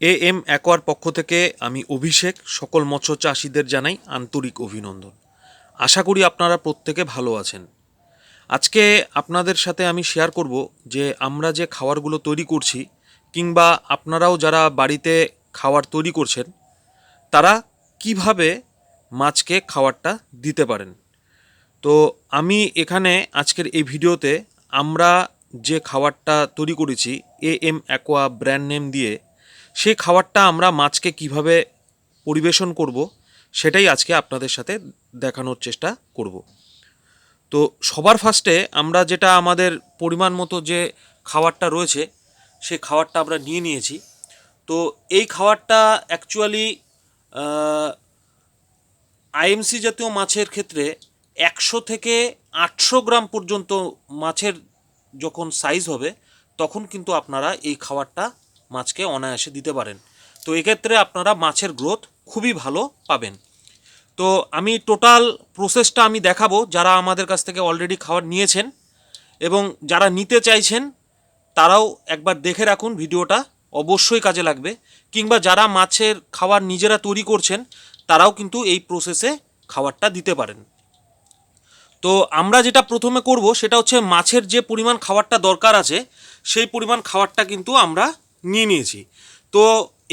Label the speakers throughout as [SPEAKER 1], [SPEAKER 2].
[SPEAKER 1] A M acquire পক্ষ থেকে আমি অভিষেক, সকল মৎস্য চাষিদের জানাই আন্তরিক অভিনন্দন। আশা করি আপনারা প্রত্যেকে ভালো আছেন। আজকে আপনাদের সাথে আমি শেয়ার করব যে আমরা যে খাবারগুলো তৈরি করছি, কিংবা আপনারাও যারা বাড়িতে খাবার তৈরি করছেন, তারা কীভাবে মাছকে খাবারটা দিতে পারেন। তো আমি এখানে আজকের এই ভিডিওতে আমরা যে খাবারটা তৈরি করেছি, A M aqua brand name দিয়ে সেই খাবারটা আমরা মাছকে কীভাবে পরিবেশন করব, সেটাই আজকে আপনাদের সাথে দেখানোর চেষ্টা করব। তো সবার ফার্স্টে আমরা যেটা আমাদের পরিমাণ মতো যে খাবারটা রয়েছে, সেই খাবারটা আমরা নিয়ে নিয়েছি। তো এই খাবারটা অ্যাকচুয়ালি আইএমসি জাতীয় মাছের ক্ষেত্রে একশো থেকে আটশো গ্রাম পর্যন্ত মাছের যখন সাইজ হবে, তখন কিন্তু আপনারা এই খাবারটা মাছকে অনায়াসে দিতে পারেন। তো এক্ষেত্রে আপনারা মাছের গ্রোথ খুবই ভালো পাবেন। তো আমি টোটাল প্রসেসটা আমি দেখাবো যারা আমাদের কাছ থেকে অলরেডি খাবার নিয়েছেন এবং যারা নিতে চাইছেন, তারাও একবার দেখে রাখুন ভিডিওটা, অবশ্যই কাজে লাগবে। কিংবা যারা মাছের খাবার নিজেরা তৈরি করছেন, তারাও কিন্তু এই প্রসেসে খাবারটা দিতে পারেন। তো আমরা যেটা প্রথমে করব, সেটা হচ্ছে মাছের যে পরিমাণ খাবারটা দরকার আছে, সেই পরিমাণ খাবারটা কিন্তু আমরা নিয়ে নিয়েছি। তো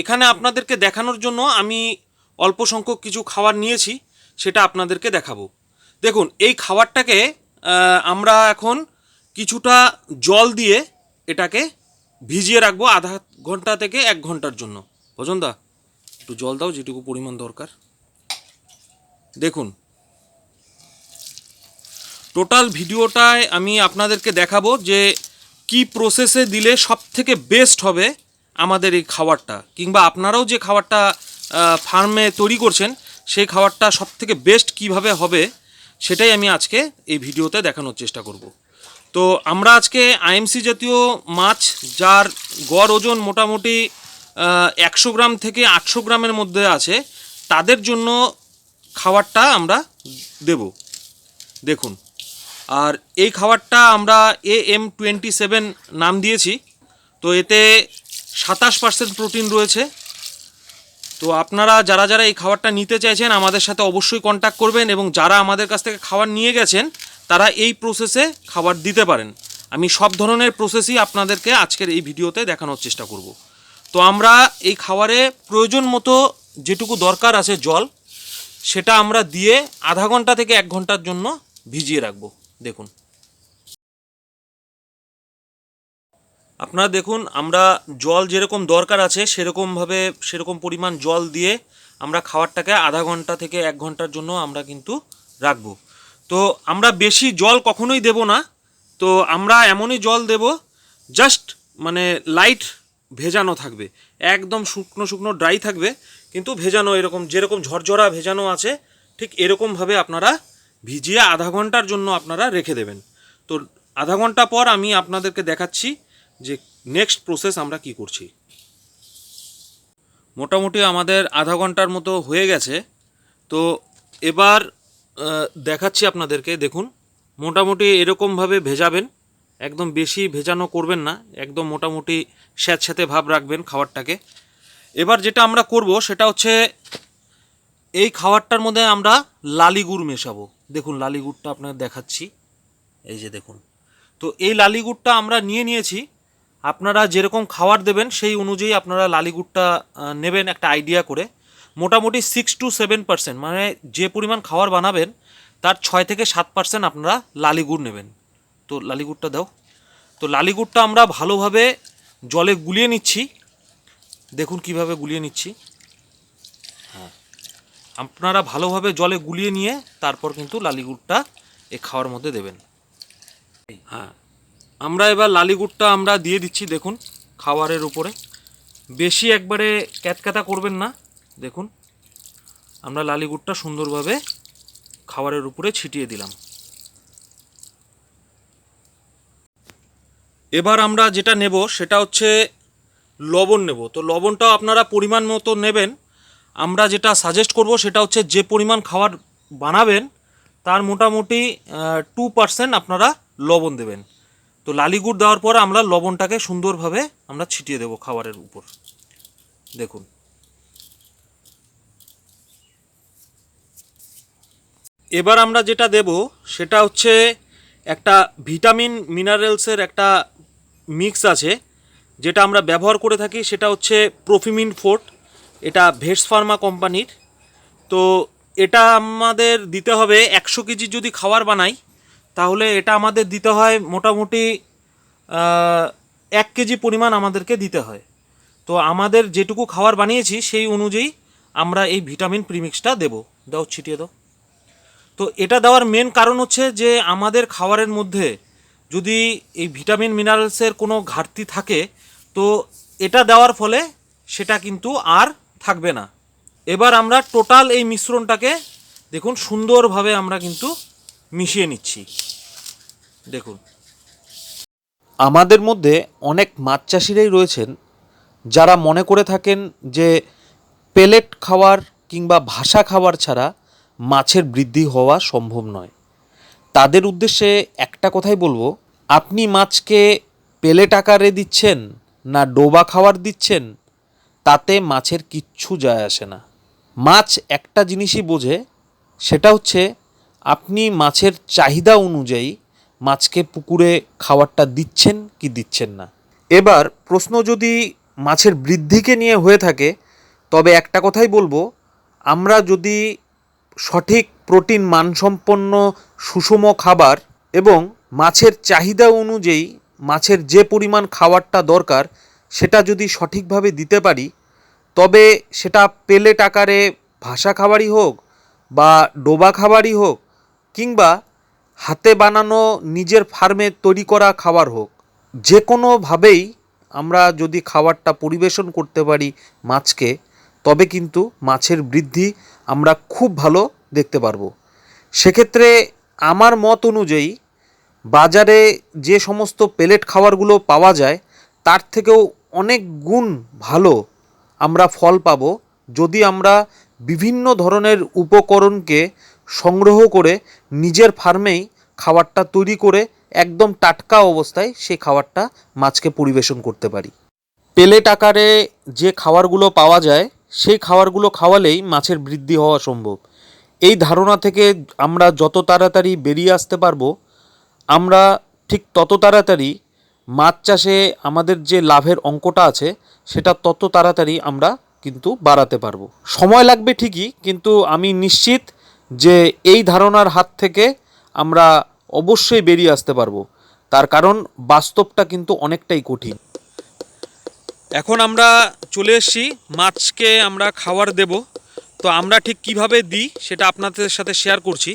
[SPEAKER 1] এখানে আপনাদেরকে দেখানোর জন্য আমি অল্প সংখ্যক কিছু খাবার নিয়েছি, সেটা আপনাদেরকে দেখাবো। দেখুন, এই খাবারটাকে আমরা এখন কিছুটা জল দিয়ে এটাকে ভিজিয়ে রাখব আধা ঘণ্টা থেকে এক ঘণ্টার জন্য। দা একটু জল দাও যেটুকু পরিমাণ দরকার। দেখুন, টোটাল ভিডিওটায় আমি আপনাদেরকে দেখাবো যে কি প্রসেসে দিলে সব থেকে বেস্ট হবে আমাদের এই খাবারটা? কিংবা আপনারাও যে খাবারটা ফার্মে তৈরি করছেন, সেই খাবারটা সব থেকে বেস্ট কীভাবে হবে, সেটাই আমি আজকে এই ভিডিওতে দেখানোর চেষ্টা করব। তো আমরা আজকে আইএমসি জাতীয় মাছ, যার গড় ওজন মোটামুটি একশো গ্রাম থেকে আটশো গ্রামের মধ্যে আছে, তাদের জন্য খাবারটা আমরা দেব। দেখুন। আর এই খাবারটা আমরা এ এম টোয়েন্টি সেভেন নাম দিয়েছি। তো এতে সাতাশ পার্সেন্ট প্রোটিন রয়েছে। তো আপনারা যারা যারা এই খাবারটা নিতে চাইছেন, আমাদের সাথে অবশ্যই কন্ট্যাক্ট করবেন এবং যারা আমাদের কাছ থেকে খাবার নিয়ে গেছেন, তারা এই প্রসেসে খাবার দিতে পারেন। আমি সব ধরনের প্রসেসই আপনাদেরকে আজকের এই ভিডিওতে দেখানোর চেষ্টা করব। তো আমরা এই খাবারে প্রয়োজন মতো যেটুকু দরকার আছে জল, সেটা আমরা দিয়ে আধা ঘণ্টা থেকে এক ঘণ্টার জন্য ভিজিয়ে রাখব। দেখুন। আপনারা দেখুন, আমরা জল যেরকম দরকার আছে, সেরকমভাবে, সেরকম পরিমাণ জল দিয়ে আমরা খাবারটাকে আধা ঘণ্টা থেকে এক ঘণ্টার জন্য আমরা কিন্তু রাখব। তো আমরা বেশি জল কখনোই দেব না। তো আমরা এমনই জল দেব, জাস্ট মানে লাইট ভেজানো থাকবে। একদম শুকনো শুকনো ড্রাই থাকবে, কিন্তু ভেজানো এরকম, যেরকম ঝরঝরা ভেজানো আছে, ঠিক এরকমভাবে আপনারা ভিজিয়ে আধা ঘণ্টার জন্য আপনারা রেখে দেবেন। তো আধা ঘণ্টা পর আমি আপনাদেরকে দেখাচ্ছি যে নেক্সট প্রসেস আমরা কি করছি। মোটামুটি আমাদের আধা ঘণ্টার মতো হয়ে গেছে। তো এবার দেখাচ্ছি আপনাদেরকে, দেখুন, মোটামুটি এরকমভাবে ভেজাবেন। একদম বেশি ভেজানো করবেন না, একদম মোটামুটি স্যাঁতস্যাঁতে ভাব রাখবেন খাবারটাকে। এবার যেটা আমরা করব, সেটা হচ্ছে এই খাবারটার মধ্যে আমরা লালি গুড় মেশাবো। দেখুন লালি গুড়টা আপনার দেখাচ্ছি। এই যে দেখুন। তো এই লালি গুড়টা আমরা নিয়ে নিয়েছি। আপনারা যেরকম খাবার দেবেন সেই অনুযায়ী আপনারা লালি গুড়টা আহ, নেবেন একটা আইডিয়া করে। মোটামুটি সিক্স টু সেভেন পার্সেন্ট মানে যে পরিমাণ খাবার বানাবেন তার ছয় থেকে সাত পার্সেন্ট আপনারা লালি গুড় নেবেন। তো লালি গুড়টা দাও। তো লালি গুড়টা আমরা ভালোভাবে জলে গুলিয়ে নিচ্ছি। দেখুন কীভাবে গুলিয়ে নিচ্ছি। আপনারা ভালোভাবে জলে গুলিয়ে নিয়ে তারপর কিন্তু লালি গুড়টা এই খাওয়ার মধ্যে দেবেন। হ্যাঁ আমরা এবার লালি গুড়টা আমরা দিয়ে দিচ্ছি দেখুন খাবারের উপরে। বেশি একবারে ক্যাতক্যাতা করবেন না, দেখুন। আমরা লালি গুড়টা সুন্দরভাবে খাবারের উপরে ছিটিয়ে দিলাম। এবার আমরা যেটা নেব সেটা হচ্ছে লবণ নেব। তো লবণটাও আপনারা পরিমাণ মতো নেবেন। আমরা যেটা সাজেস্ট করব সেটা হচ্ছে যে পরিমাণ খাবার বানাবেন, তার মোটামুটি টু পার্সেন্ট আপনারা লবণ দেবেন। তো লালি গুড় দেওয়ার পর আমরা লবণটাকে সুন্দরভাবে আমরা ছিটিয়ে দেবো খাবারের উপর। দেখুন। এবার আমরা যেটা দেব, সেটা হচ্ছে একটা ভিটামিন মিনারেলসের একটা মিক্স আছে, যেটা আমরা ব্যবহার করে থাকি, সেটা হচ্ছে প্রোফিমিন ফোর্ট। এটা ভেটস ফার্মা কোম্পানির। তো এটা আমাদের দিতে হবে একশো কেজি যদি খাবার বানাই, তাহলে এটা আমাদের দিতে হয় মোটামুটি এক কেজি পরিমাণ আমাদেরকে দিতে হয়। তো আমাদের যেটুকু খাবার বানিয়েছি সেই অনুযায়ী আমরা এই ভিটামিন প্রিমিক্সটা দেবো। দাও, ছিটিয়ে দাও। তো এটা দেওয়ার মেন কারণ হচ্ছে যে আমাদের খাবারের মধ্যে যদি এই ভিটামিন মিনারেলসের কোনো ঘাটতি থাকে, তো এটা দেওয়ার ফলে সেটা কিন্তু আর থাকবে না। এবার আমরা টোটাল এই মিশ্রণটাকে দেখুন, সুন্দরভাবে আমরা কিন্তু মিশিয়ে নিচ্ছি। দেখুন।
[SPEAKER 2] আমাদের মধ্যে অনেক মাছ চাষিরাই রয়েছেন, যারা মনে করে থাকেন যে পেলেট খাওয়ার কিংবা ভাসা খাবার ছাড়া মাছের বৃদ্ধি হওয়া সম্ভব নয়। তাদের উদ্দেশ্যে একটা কথাই বলব, আপনি মাছকে পেলেট আকারে দিচ্ছেন না ডোবা খাবার দিচ্ছেন তাতে মাছের কিচ্ছু যায় আসে না। মাছ একটা জিনিসই বোঝে, সেটা হচ্ছে আপনি মাছের চাহিদা অনুযায়ী মাছকে পুকুরে খাবারটা দিচ্ছেন কি দিচ্ছেন না। এবার প্রশ্ন যদি মাছের বৃদ্ধিকে নিয়ে হয়ে থাকে, তবে একটা কথাই বলব, আমরা যদি সঠিক প্রোটিন মানসম্পন্ন সুষম খাবার এবং মাছের চাহিদা অনুযায়ী মাছের যে পরিমাণ খাবারটা দরকার সেটা যদি সঠিকভাবে দিতে পারি, তবে সেটা পেলেট আকারে ভাসা খাবারই হোক বা ডোবা খাবারই হোক কিংবা হাতে বানানো নিজের ফার্মে তৈরি করা খাবার হোক যে কোনোভাবেই আমরা যদি খাবারটা পরিবেশন করতে পারি মাছকে, তবে কিন্তু মাছের বৃদ্ধি আমরা খুব ভালো দেখতে পারব। সেক্ষেত্রে আমার মত অনুযায়ী বাজারে যে সমস্ত পেলেট খাবারগুলো পাওয়া যায়, তার থেকেও অনেক গুণ ভালো আমরা ফল পাবো যদি আমরা বিভিন্ন ধরনের উপকরণকে সংগ্রহ করে নিজের ফার্মেই খাবারটা তৈরি করে একদম টাটকা অবস্থায় সেই খাবারটা মাছকে পরিবেশন করতে পারি। পেলেট আকারে যে খাবারগুলো পাওয়া যায়, সেই খাবারগুলো খাওয়ালেই মাছের বৃদ্ধি হওয়া সম্ভব। এই ধারণা থেকে আমরা যত তাড়াতাড়ি বেরিয়ে আসতে পারব, আমরা ঠিক তত তাড়াতাড়ি মাছ চাষে আমাদের যে লাভের অঙ্কটা আছে, সেটা তত তাড়াতাড়ি আমরা কিন্তু বাড়াতে পারব। সময় লাগবে ঠিকই, কিন্তু আমি নিশ্চিত যে এই ধারণার হাত থেকে আমরা অবশ্যই বেরিয়ে আসতে পারব। তার কারণ বাস্তবটা কিন্তু অনেকটাই কঠিন।
[SPEAKER 1] এখন আমরা চলে এসেছি, মাছকে আমরা খাবার দেব। তো আমরা ঠিক কীভাবে দিই, সেটা আপনাদের সাথে শেয়ার করছি।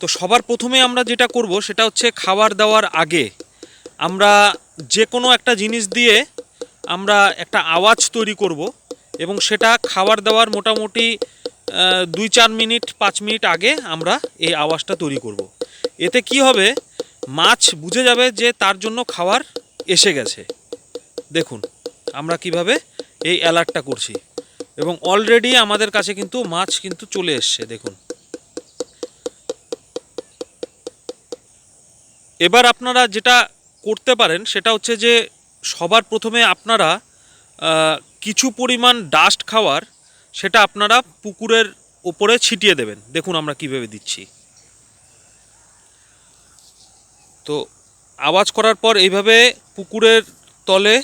[SPEAKER 1] তো সবার প্রথমে আমরা যেটা করব, সেটা হচ্ছে খাবার দেওয়ার আগে আমরা যে কোনো একটা জিনিস দিয়ে আমরা একটা আওয়াজ তৈরি করব এবং সেটা খাবার দেওয়ার মোটামুটি দুই চার মিনিট, পাঁচ মিনিট আগে আমরা এই আওয়াজটা তৈরি করব। এতে কি হবে? মাছ বুঝে যাবে যে তার জন্য খাবার এসে গেছে। দেখুন, আমরা কীভাবে এই অ্যালার্টটা করছি। এবং অলরেডি আমাদের কাছে কিন্তু মাছ কিন্তু চলে এসছে, দেখুন। এবার আপনারা যেটা করতে পারেন, সেটা হচ্ছে যে সবার প্রথমে আপনারা কিছু পরিমাণ ডাস্ট খাওয়ার সেটা আপনারা পুকুরের ওপরে ছিটিয়ে দেবেন। দেখুন আমরা কীভাবে দিচ্ছি। তো আওয়াজ করার পর এইভাবে পুকুরের তলে,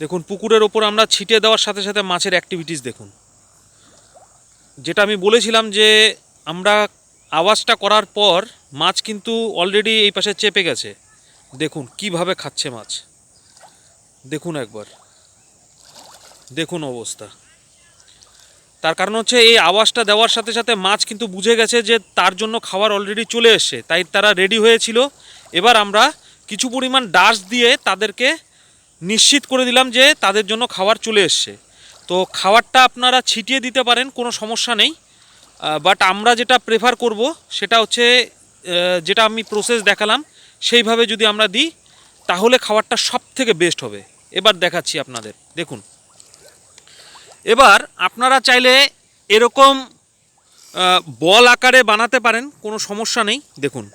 [SPEAKER 1] দেখুন পুকুরের ওপর আমরা ছিটিয়ে দেওয়ার সাথে সাথে মাছের অ্যাক্টিভিটিস দেখুন। যেটা আমি বলেছিলাম যে আমরা আওয়াজটা করার পর মাছ কিন্তু অলরেডি এই পাশে চেপে গেছে। দেখুন, কীভাবে খাচ্ছে মাছ। দেখুন একবার। দেখুন অবস্থা। তার কারণ হচ্ছে এই আওয়াজটা দেওয়ার সাথে সাথে মাছ কিন্তু বুঝে গেছে যে তার জন্য খাবার অলরেডি চলে এসছে। তাই তারা রেডি হয়েছিল। এবার আমরা কিছু পরিমাণ ডাস দিয়ে তাদেরকে নিশ্চিত করে দিলাম যে তাদের জন্য খাবার চলে এসছে। তো খাবারটা আপনারা ছিটিয়ে দিতে পারেন, কোনো সমস্যা নেই। বাট আমরা যেটা প্রেফার করব সেটা হচ্ছে যেটা আমি প্রসেস দেখালাম সেইভাবে যদি আমরা দিই, তাহলে খাবারটা সব থেকে বেস্ট হবে। এবার দেখাচ্ছি আপনাদের, দেখুন। এবার আপনারা চাইলে এরকম বল আকারে বানাতে পারেন, কোনো সমস্যা নেই, দেখুন।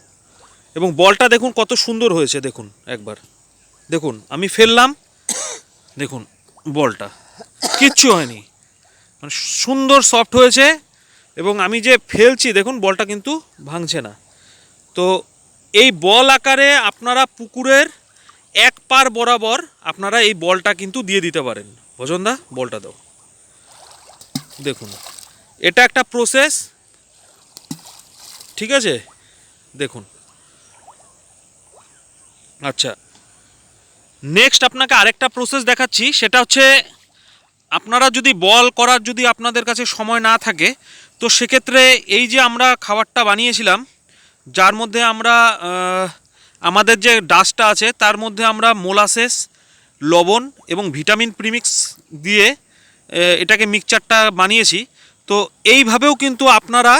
[SPEAKER 1] এবং বলটা দেখুন কত সুন্দর হয়েছে, দেখুন, একবার। দেখুন, আমি ফেললাম, দেখুন, বলটা। কিচ্ছু হয়নি। মানে সুন্দর সফট হয়েছে, এবং আমি যে ফেলছি, দেখুন, বলটা কিন্তু ভাঙছে না। তো এই বল আকারে আপনারা পুকুরের এক পার বরাবর আপনারা এই বলটা কিন্তু দিয়ে দিতে পারেন। ভজনদা, বলটা দাও। দেখুন, এটা একটা প্রসেস ঠিক আছে? দেখুন। আচ্ছা। নেক্সট আপনাকে আরেকটা প্রসেস দেখাচ্ছি, সেটা হচ্ছে আপনারা যদি বল করার যদি আপনাদের কাছে সময় না থাকে, তো সেক্ষেত্রে এই যে আমরা খাবারটা বানিয়েছিলাম যার মধ্যে আমরা আমাদের যে ডাস্টটা আছে, তার মধ্যে আমরা মোলাসেস, লবণ এবং ভিটামিন প্রিমিক্স দিয়ে এটাকে মিক্সচারটা বানিয়েছি। তো এইভাবেও কিন্তু আপনারা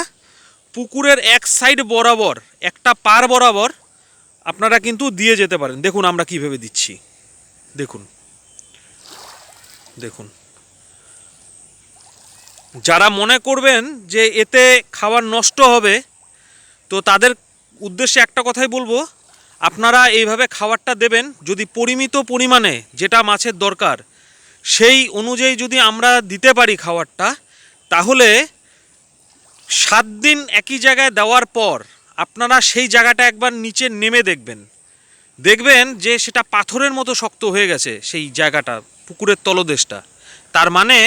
[SPEAKER 1] পুকুরের এক সাইড বরাবর, একটা পার বরাবর আপনারা কিন্তু দিয়ে যেতে পারেন। দেখুন আমরা কীভাবে দিচ্ছি। দেখুন। দেখুন। যারা মনে করবেন যে এতে খাবার নষ্ট হবে তো তাদের উদ্দেশ্যে একটা কথাই বলব, আপনারা এইভাবে খাবারটা দেবেন, যদি পরিমিত পরিমাণে যেটা মাছের দরকার, সেই অনুযায়ী যদি আমরা দিতে পারি খাবারটা, তাহলে সাত দিন একই জায়গায় দেওয়ার পর আপনারা সেই জায়গাটা একবার নিচে নেমে দেখবেন। দেখবেন যে সেটা পাথরের মতো শক্ত হয়ে গেছে সেই জায়গাটা, পুকুরের তলদেশটা। তার মানে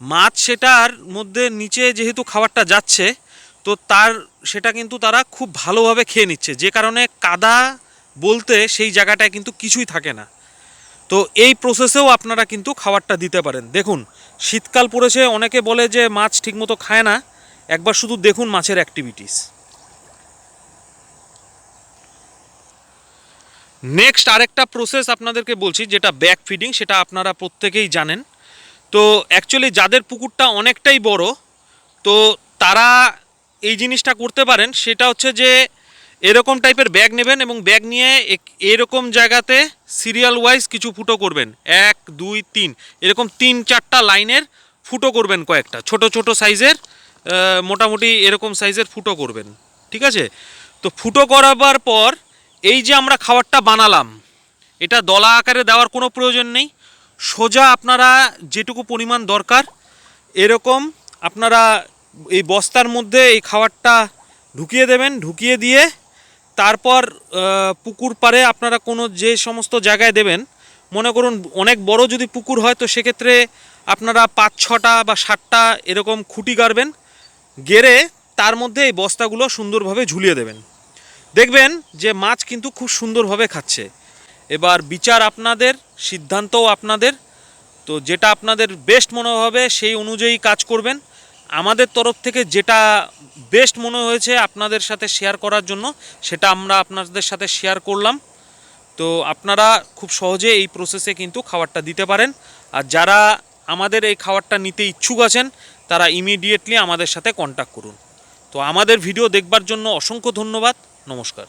[SPEAKER 1] মাছ সেটার মধ্যে নিচে যেহেতু খাবারটা যাচ্ছে তো তার, সেটা কিন্তু তারা খুব ভালোভাবে খেয়ে নিচ্ছে। যে কারণে কাদা বলতে সেই জায়গাটায় কিন্তু কিছুই থাকে না। তো এই প্রসেসেও আপনারা কিন্তু খাবারটা দিতে পারেন। দেখুন, শীতকাল পড়েছে, অনেকে বলে যে মাছ ঠিকমতো খায় না। একবার শুধু দেখুন মাছের অ্যাক্টিভিটিস নেক্সট আরেকটা প্রসেস আপনাদেরকে বলছি, যেটা ব্যাক ফিডিং সেটা আপনারা প্রত্যেকেই জানেন। তো অ্যাকচুয়ালি যাদের পুকুরটা অনেকটাই বড়, তো তারা এই জিনিসটা করতে পারেন, সেটা হচ্ছে যে এরকম টাইপের ব্যাগ নেবেন এবং ব্যাগ নিয়ে এরকম জায়গাতে সিরিয়াল ওয়াইজ কিছু ফুটো করবেন। এক, দুই, তিন। এরকম তিন, চারটা লাইনের ফুটো করবেন কয়েকটা। ছোট ছোট সাইজের মোটামুটি এরকম সাইজের ফুটো করবেন। ঠিক আছে? তো ফুটো করাবার পর এই যে আমরা খাবারটা বানালাম, এটা দলা আকারে দেওয়ার কোনো প্রয়োজন নেই। সোজা আপনারা যেটুকু পরিমাণ দরকার, এরকম আপনারা এই বস্তার মধ্যে এই খাবারটা ঢুকিয়ে দেবেন, ঢুকিয়ে দিয়ে তারপর পুকুর পারে আপনারা কোনো যে সমস্ত জায়গায় দেবেন, মনে করুন অনেক বড় যদি পুকুর হয় তো সেক্ষেত্রে আপনারা পাঁচ, ছটা বা সাতটা এরকম খুঁটি গাড়বেন, গেড়ে তার মধ্যে এই বস্তাগুলো সুন্দরভাবে ঝুলিয়ে দেবেন। দেখবেন যে মাছ কিন্তু খুব সুন্দরভাবে খাচ্ছে। এবার বিচার আপনাদের, সিদ্ধান্তও আপনাদের। তো যেটা আপনাদের বেস্ট মনে হবে সেই অনুযায়ী কাজ করবেন। আমাদের তরফ থেকে যেটা বেস্ট মনে হয়েছে আপনাদের সাথে শেয়ার করার জন্য, সেটা আমরা আপনাদের সাথে শেয়ার করলাম। তো আপনারা খুব সহজে এই প্রসেসে কিন্তু খাবারটা দিতে পারেন। আর যারা আমাদের এই খাবারটা নিতে ইচ্ছুক আছেন, তারা ইমিডিয়েটলি আমাদের সাথে কন্ট্যাক্ট করুন। তো আমাদের ভিডিও দেখবার জন্য অসংখ্য ধন্যবাদ। নমস্কার।